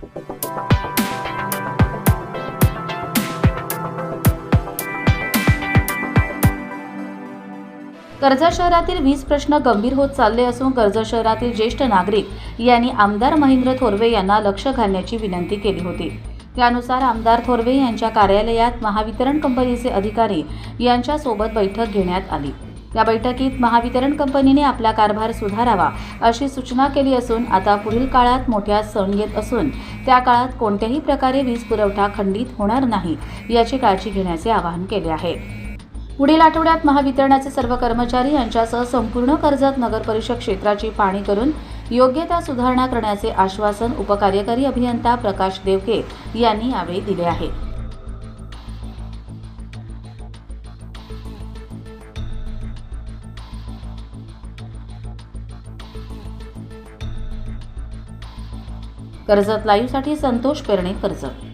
कर्जत शहरातील वीज प्रश्न गंभीर होत चालले असून कर्जत शहरातील ज्येष्ठ नागरिक यांनी आमदार महेंद्र थोरवे यांना लक्ष घालण्याची विनंती केली होती. त्यानुसार आमदार थोरवे यांच्या कार्यालयात महावितरण कंपनीचे अधिकारी यांच्यासोबत बैठक घेण्यात आली. या बैठकीत महावितरण कंपनीने आपला कारभार सुधारावा अशी सूचना केली असून आता पुढील काळात मोठ्या सण येत असून त्या काळात कोणत्याही प्रकारे वीज पुरवठा खंडित होणार नाही याची काळजी घेण्याचे आवाहन केले आहे. पुढील आठवड्यात महावितरणाचे सर्व कर्मचारी यांच्यासह संपूर्ण कर्जत नगर परिषद क्षेत्राची पाहणी करून योग्य त्या सुधारणा करण्याचे आश्वासन उपकार्यकारी अभियंता प्रकाश देवके यांनी यावेळी दिले आहे. कर्जत लाईव्हसाठी संतोष पेरणे कर्जत.